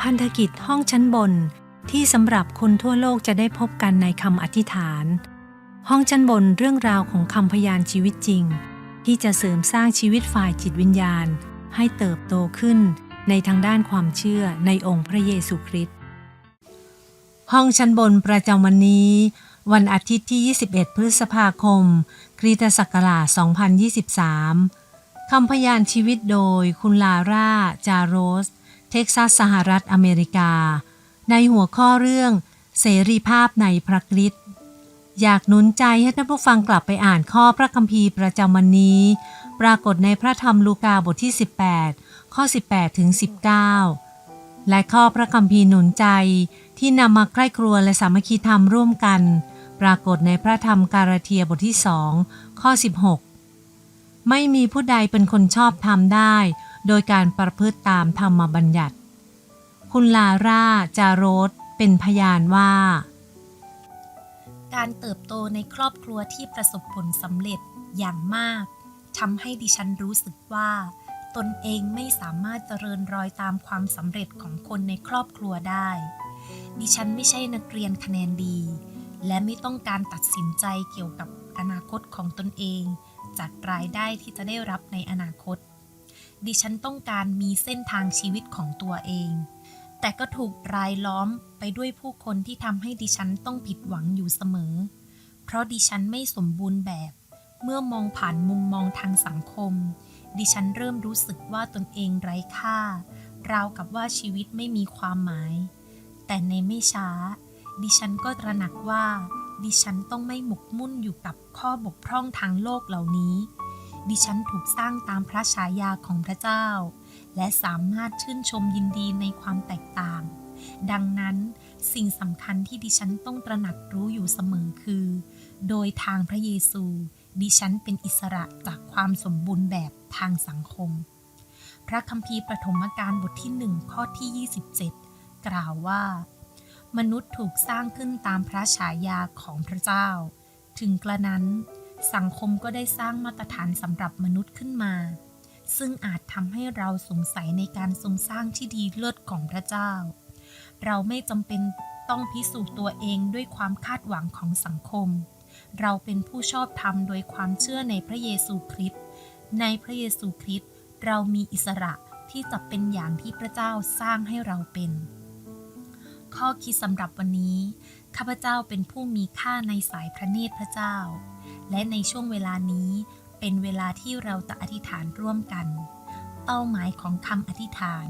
พันธกิจห้องชั้นบนที่สำหรับคนทั่วโลกจะได้พบกันในคำอธิษฐาน ห้องชั้นบนเรื่องราวของคำพยานชีวิตจริง ที่จะเสริมสร้างชีวิตฝ่ายจิตวิญญาณ ให้เติบโตขึ้นในทางด้านความเชื่อในองค์พระเยซูคริสต์ห้องชั้นบนประจำวันนี้ วันอาทิตย์ที่ 21 พฤษภาคม คริสตศักราช 2023คำพยานชีวิตโดยคุณลาร่า จาโรส เท็กซัสสหรัฐอเมริกา ในหัวข้อเรื่องเสรีภาพในพระคริสต์อยากหนุนใจให้ท่านผู้ฟังกลับไปอ่านข้อพระคัมภีร์ประจำวันนี้ ปรากฏในพระธรรมลูกาบทที่ 18 ข้อ 18 ถึง 19 และข้อพระคัมภีร์หนุนใจที่นำมาใกล้ครัวและสามัคคีธรรมร่วมกัน ปรากฏในพระธรรมการาเทียบทที่สองข้อ 16 ไม่มีผู้ใดเป็นคนชอบธรรมได้ โดยการประพฤติตามธรรมบัญญัติ คุณลาร่าจารสเป็นพยานว่า การเติบโตในครอบครัวที่ประสบผลสำเร็จอย่างมากทำให้ดิฉันรู้สึกว่า ตนเองไม่สามารถเจริญรอยตามความสำเร็จของคนในครอบครัวได้ ดิฉันไม่ใช่นักเรียนคะแนนดี และไม่ต้องการตัดสินใจเกี่ยวกับอนาคตของตนเอง จากรายได้ที่จะได้รับในอนาคต ดิฉันต้องการมีเส้นทางชีวิตของตัวเอง แต่ก็ถูกรายล้อมไปด้วยผู้คนที่ทำให้ดิฉันต้องผิดหวังอยู่เสมอ เพราะดิฉันไม่สมบูรณ์แบบ เมื่อมองผ่านมุมมองทางสังคม ดิฉันเริ่มรู้สึกว่าตนเองไร้ค่า ราวกับว่าชีวิตไม่มีความหมาย แต่ในไม่ช้า ดิฉันก็ตระหนักว่า ดิฉันต้องไม่หมกมุ่นอยู่กับข้อบกพร่องทางโลกเหล่านี้ ดิฉันถูกสร้างตามพระฉายาของพระเจ้า และสามารถชื่นชมยินดีในความแตกต่าง ดังนั้นสิ่งสำคัญที่ดิฉันต้องตระหนักรู้อยู่เสมอคือ โดยทางพระเยซู ดิฉันเป็นอิสระจากความสมบูรณ์แบบทางสังคม พระคัมภีร์ปฐมกาลบทที่หนึ่งข้อที่ 27 กล่าวว่า มนุษย์ถูกสร้างขึ้นตามพระฉายาของพระเจ้า ถึงกระนั้น สังคมก็ได้สร้างมาตรฐานสำหรับมนุษย์ขึ้นมา ซึ่งอาจทำให้เราสงสัยในการทรงสร้างที่ดีเลิศของพระเจ้า เราไม่จำเป็นต้องพิสูจน์ตัวเองด้วยความคาดหวังของสังคม เราเป็นผู้ชอบธรรมโดยความเชื่อในพระเยซูคริสต์ ในพระเยซูคริสต์เรามีอิสระที่จะเป็นอย่างที่พระเจ้าสร้างให้เราเป็น ข้อคิดสำหรับวันนี้ ข้าพเจ้าเป็นผู้มีค่าในสายพระเนตรพระเจ้า และในช่วงเวลานี้เป็นเวลาที่เราจะอธิษฐานร่วมกัน เป้าหมายของคำอธิษฐาน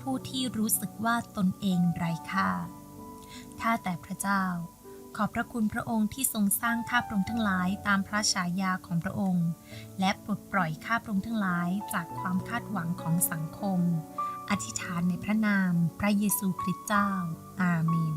ผู้ที่รู้สึกว่าตนเองไร้ค่า ข้าแต่พระเจ้า ขอบพระคุณพระองค์ที่ทรงสร้างข้าพระองค์ทั้งหลายตามพระฉายาของพระองค์ และปลดปล่อยข้าพระองค์ทั้งหลายจากความคาดหวังของสังคม อธิษฐานในพระนาม พระเยซูคริสต์เจ้า อาเมน